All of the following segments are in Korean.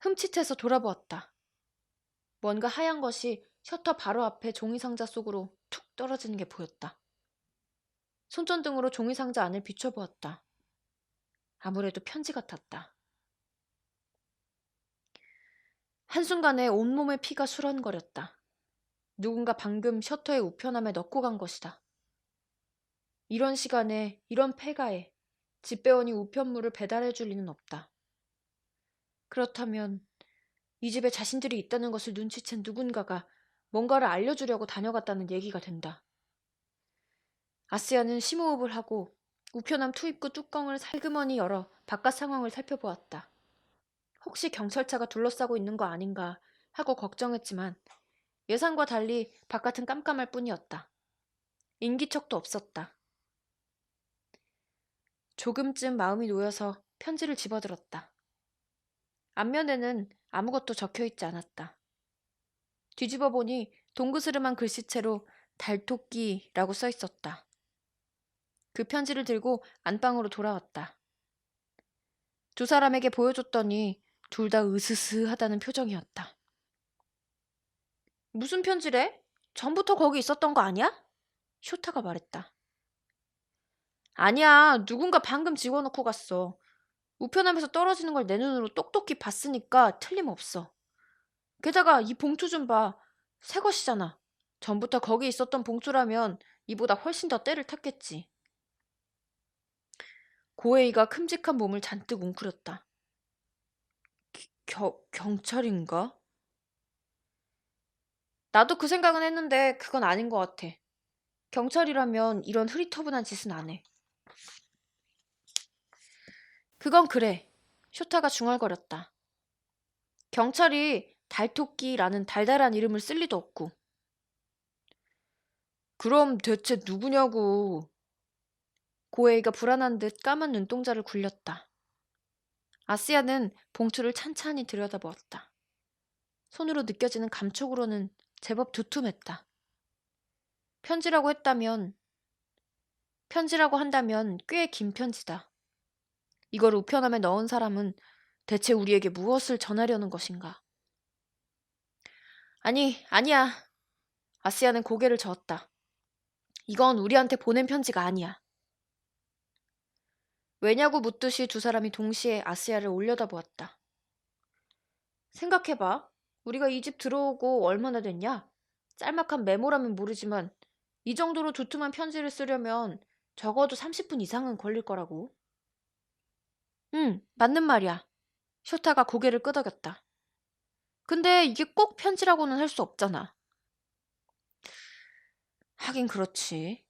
흠칫해서 돌아보았다. 뭔가 하얀 것이 셔터 바로 앞에 종이 상자 속으로 툭 떨어지는 게 보였다. 손전등으로 종이 상자 안을 비춰보았다. 아무래도 편지 같았다. 한순간에 온몸의 피가 수런거렸다. 누군가 방금 셔터의 우편함에 넣고 간 것이다. 이런 시간에, 이런 폐가에 집배원이 우편물을 배달해 줄 리는 없다. 그렇다면 이 집에 자신들이 있다는 것을 눈치챈 누군가가 뭔가를 알려주려고 다녀갔다는 얘기가 된다. 아스야는 심호흡을 하고 우편함 투입구 뚜껑을 살그머니 열어 바깥 상황을 살펴보았다. 혹시 경찰차가 둘러싸고 있는 거 아닌가 하고 걱정했지만 예상과 달리 바깥은 깜깜할 뿐이었다. 인기척도 없었다. 조금쯤 마음이 놓여서 편지를 집어들었다. 앞면에는 아무것도 적혀 있지 않았다. 뒤집어 보니 동그스름한 글씨체로 달토끼라고 써 있었다. 그 편지를 들고 안방으로 돌아왔다. 두 사람에게 보여줬더니 둘 다 으스스하다는 표정이었다. 무슨 편지래? 전부터 거기 있었던 거 아니야? 쇼타가 말했다. 아니야, 누군가 방금 집어넣고 갔어. 우편함에서 떨어지는 걸 내 눈으로 똑똑히 봤으니까 틀림없어. 게다가 이 봉투 좀 봐. 새 것이잖아. 전부터 거기 있었던 봉투라면 이보다 훨씬 더 때를 탔겠지. 고에이가 큼직한 몸을 잔뜩 웅크렸다. 겨, 경찰인가? 나도 그 생각은 했는데 그건 아닌 것 같아. 경찰이라면 이런 흐리터분한 짓은 안 해. 그건 그래. 쇼타가 중얼거렸다. 경찰이 달토끼라는 달달한 이름을 쓸 리도 없고. 그럼 대체 누구냐고. 고에이가 불안한 듯 까만 눈동자를 굴렸다. 아시아는 봉투를 찬찬히 들여다보았다. 손으로 느껴지는 감촉으로는 제법 두툼했다. 편지라고 했다면, 편지라고 한다면 꽤 긴 편지다. 이걸 우편함에 넣은 사람은 대체 우리에게 무엇을 전하려는 것인가? 아니, 아니야. 아시아는 고개를 저었다. 이건 우리한테 보낸 편지가 아니야. 왜냐고 묻듯이 두 사람이 동시에 아시아를 올려다보았다. 생각해봐. 우리가 이 집 들어오고 얼마나 됐냐? 짤막한 메모라면 모르지만 이 정도로 두툼한 편지를 쓰려면 적어도 30분 이상은 걸릴 거라고. 응, 맞는 말이야. 쇼타가 고개를 끄덕였다. 근데 이게 꼭 편지라고는 할 수 없잖아. 하긴 그렇지.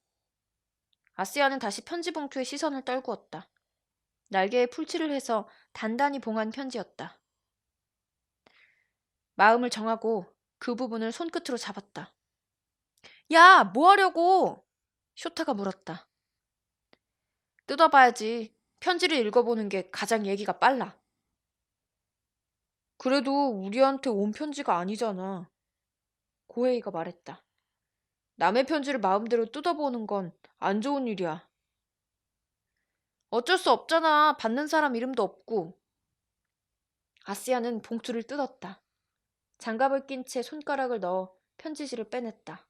아시아는 다시 편지 봉투에 시선을 떨구었다. 날개에 풀칠을 해서 단단히 봉한 편지였다. 마음을 정하고 그 부분을 손끝으로 잡았다. 야, 뭐 하려고? 쇼타가 물었다. 뜯어봐야지. 편지를 읽어보는 게 가장 얘기가 빨라. 그래도 우리한테 온 편지가 아니잖아. 고혜이가 말했다. 남의 편지를 마음대로 뜯어보는 건 안 좋은 일이야. 어쩔 수 없잖아. 받는 사람 이름도 없고. 아시아는 봉투를 뜯었다. 장갑을 낀 채 손가락을 넣어 편지지를 빼냈다.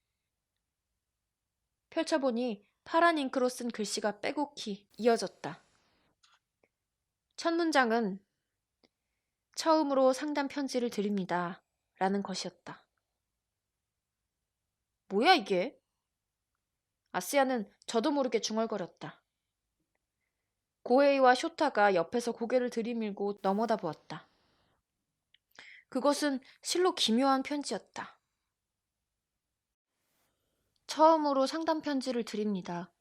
펼쳐보니 파란 잉크로 쓴 글씨가 빼곡히 이어졌다. 첫 문장은 처음으로 상담 편지를 드립니다. 라는 것이었다. 뭐야 이게? 아시아는 저도 모르게 중얼거렸다. 고에이와 쇼타가 옆에서 고개를 들이밀고 넘어다 보았다. 그것은 실로 기묘한 편지였다. 처음으로 상담 편지를 드립니다.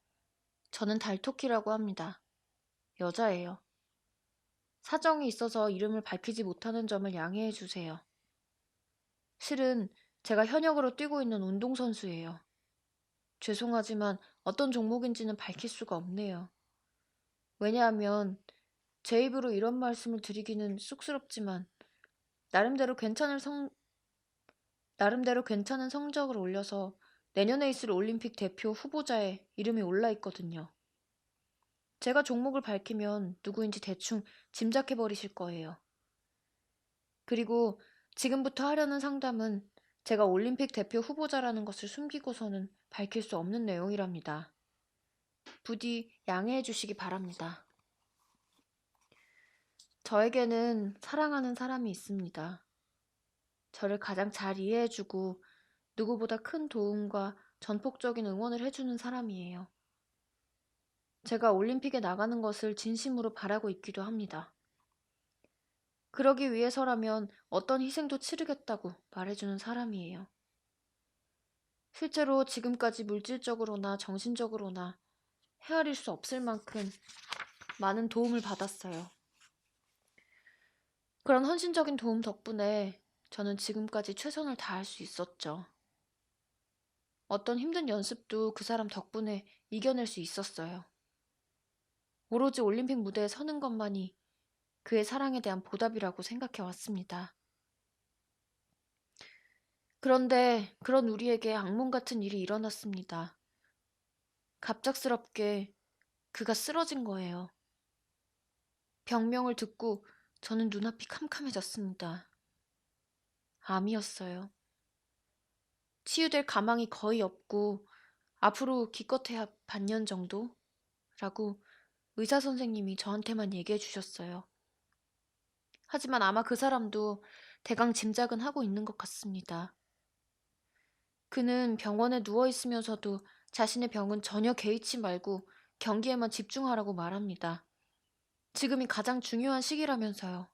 저는 달토끼라고 합니다. 여자예요. 사정이 있어서 이름을 밝히지 못하는 점을 양해해 주세요. 실은 제가 현역으로 뛰고 있는 운동선수예요. 죄송하지만 어떤 종목인지는 밝힐 수가 없네요. 왜냐하면 제 입으로 이런 말씀을 드리기는 쑥스럽지만 나름대로 괜찮은 성 나름대로 괜찮은 성적을 올려서 내년에 있을 올림픽 대표 후보자에 이름이 올라 있거든요. 제가 종목을 밝히면 누구인지 대충 짐작해 버리실 거예요. 그리고 지금부터 하려는 상담은 제가 올림픽 대표 후보자라는 것을 숨기고서는 밝힐 수 없는 내용이랍니다. 부디 양해해 주시기 바랍니다. 저에게는 사랑하는 사람이 있습니다. 저를 가장 잘 이해해주고 누구보다 큰 도움과 전폭적인 응원을 해주는 사람이에요. 제가 올림픽에 나가는 것을 진심으로 바라고 있기도 합니다. 그러기 위해서라면 어떤 희생도 치르겠다고 말해주는 사람이에요. 실제로 지금까지 물질적으로나 정신적으로나 헤아릴 수 없을 만큼 많은 도움을 받았어요. 그런 헌신적인 도움 덕분에 저는 지금까지 최선을 다할 수 있었죠. 어떤 힘든 연습도 그 사람 덕분에 이겨낼 수 있었어요. 오로지 올림픽 무대에 서는 것만이 그의 사랑에 대한 보답이라고 생각해 왔습니다. 그런데 그런 우리에게 악몽 같은 일이 일어났습니다. 갑작스럽게 그가 쓰러진 거예요. 병명을 듣고 저는 눈앞이 캄캄해졌습니다. 암이었어요. 치유될 가망이 거의 없고 앞으로 기껏해야 반년 정도? 라고 의사 선생님이 저한테만 얘기해 주셨어요. 하지만 아마 그 사람도 대강 짐작은 하고 있는 것 같습니다. 그는 병원에 누워 있으면서도 자신의 병은 전혀 개의치 말고 경기에만 집중하라고 말합니다. 지금이 가장 중요한 시기라면서요.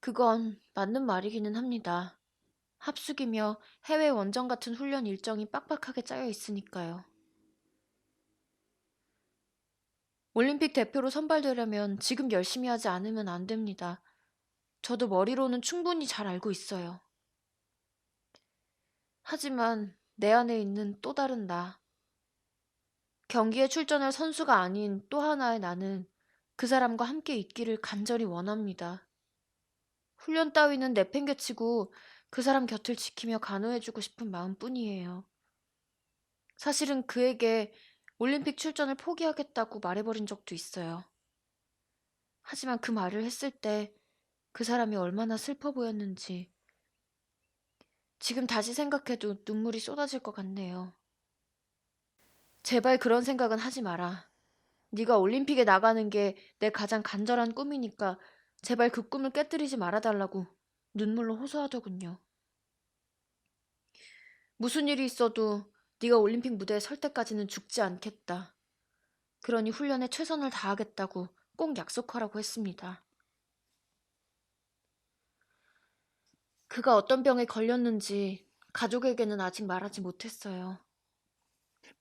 그건 맞는 말이기는 합니다. 합숙이며 해외 원정 같은 훈련 일정이 빡빡하게 짜여 있으니까요. 올림픽 대표로 선발되려면 지금 열심히 하지 않으면 안 됩니다. 저도 머리로는 충분히 잘 알고 있어요. 하지만 내 안에 있는 또 다른 나. 경기에 출전할 선수가 아닌 또 하나의 나는 그 사람과 함께 있기를 간절히 원합니다. 훈련 따위는 내팽개치고 그 사람 곁을 지키며 간호해주고 싶은 마음뿐이에요. 사실은 그에게 올림픽 출전을 포기하겠다고 말해버린 적도 있어요. 하지만 그 말을 했을 때 그 사람이 얼마나 슬퍼 보였는지 지금 다시 생각해도 눈물이 쏟아질 것 같네요. 제발 그런 생각은 하지 마라. 네가 올림픽에 나가는 게 내 가장 간절한 꿈이니까 제발 그 꿈을 깨뜨리지 말아달라고 눈물로 호소하더군요. 무슨 일이 있어도 네가 올림픽 무대에 설 때까지는 죽지 않겠다. 그러니 훈련에 최선을 다하겠다고 꼭 약속하라고 했습니다. 그가 어떤 병에 걸렸는지 가족에게는 아직 말하지 못했어요.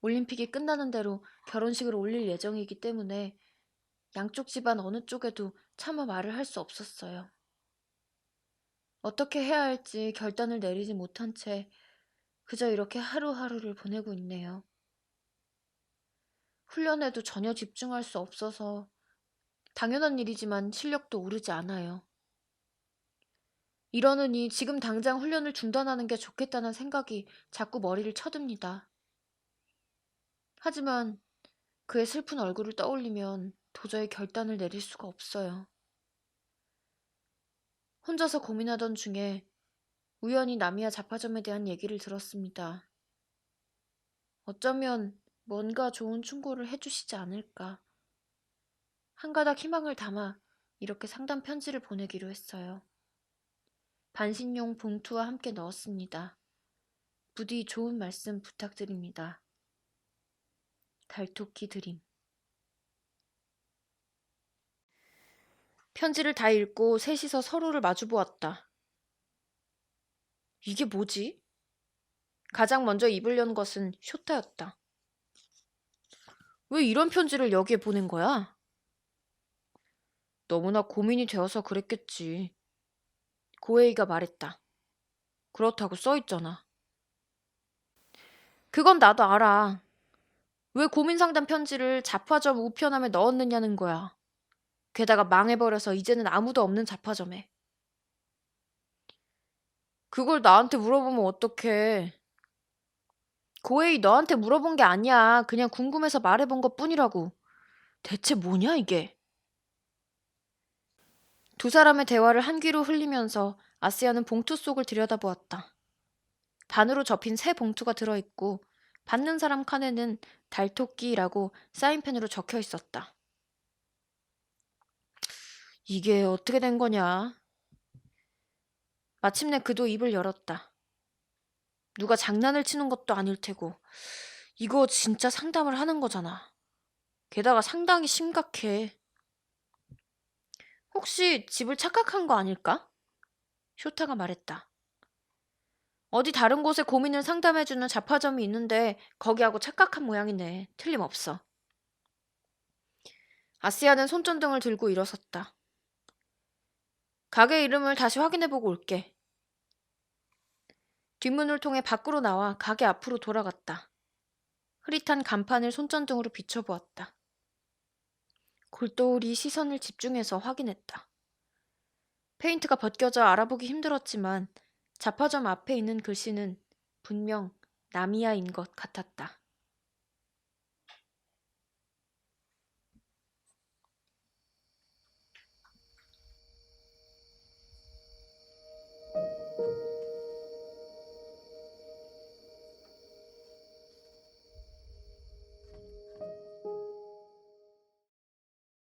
올림픽이 끝나는 대로 결혼식을 올릴 예정이기 때문에 양쪽 집안 어느 쪽에도 차마 말을 할 수 없었어요. 어떻게 해야 할지 결단을 내리지 못한 채 그저 이렇게 하루하루를 보내고 있네요. 훈련에도 전혀 집중할 수 없어서 당연한 일이지만 실력도 오르지 않아요. 이러느니 지금 당장 훈련을 중단하는 게 좋겠다는 생각이 자꾸 머리를 쳐듭니다. 하지만 그의 슬픈 얼굴을 떠올리면 도저히 결단을 내릴 수가 없어요. 혼자서 고민하던 중에 우연히 나미야 잡화점에 대한 얘기를 들었습니다. 어쩌면 뭔가 좋은 충고를 해주시지 않을까. 한 가닥 희망을 담아 이렇게 상담 편지를 보내기로 했어요. 반신용 봉투와 함께 넣었습니다. 부디 좋은 말씀 부탁드립니다. 달토끼 드림. 편지를 다 읽고 셋이서 서로를 마주보았다. 이게 뭐지? 가장 먼저 입으려는 것은 쇼타였다. 왜 이런 편지를 여기에 보낸 거야? 너무나 고민이 되어서 그랬겠지. 고에이가 말했다. 그렇다고 써있잖아. 그건 나도 알아. 왜 고민 상담 편지를 잡화점 우편함에 넣었느냐는 거야. 게다가 망해버려서 이제는 아무도 없는 잡화점에. 그걸 나한테 물어보면 어떡해. 고에이 너한테 물어본 게 아니야. 그냥 궁금해서 말해본 것 뿐이라고. 대체 뭐냐, 이게? 두 사람의 대화를 한 귀로 흘리면서 아시아는 봉투 속을 들여다보았다. 반으로 접힌 새 봉투가 들어있고 받는 사람 칸에는 달토끼라고 사인펜으로 적혀 있었다. 이게 어떻게 된 거냐? 마침내 그도 입을 열었다. 누가 장난을 치는 것도 아닐 테고, 이거 진짜 상담을 하는 거잖아. 게다가 상당히 심각해. 혹시 집을 착각한 거 아닐까? 쇼타가 말했다. 어디 다른 곳에 고민을 상담해주는 잡화점이 있는데 거기하고 착각한 모양이네. 틀림없어. 아시아는 손전등을 들고 일어섰다. 가게 이름을 다시 확인해보고 올게. 뒷문을 통해 밖으로 나와 가게 앞으로 돌아갔다. 흐릿한 간판을 손전등으로 비춰보았다. 골똘히 시선을 집중해서 확인했다. 페인트가 벗겨져 알아보기 힘들었지만 잡화점 앞에 있는 글씨는 분명 나미야인 것 같았다.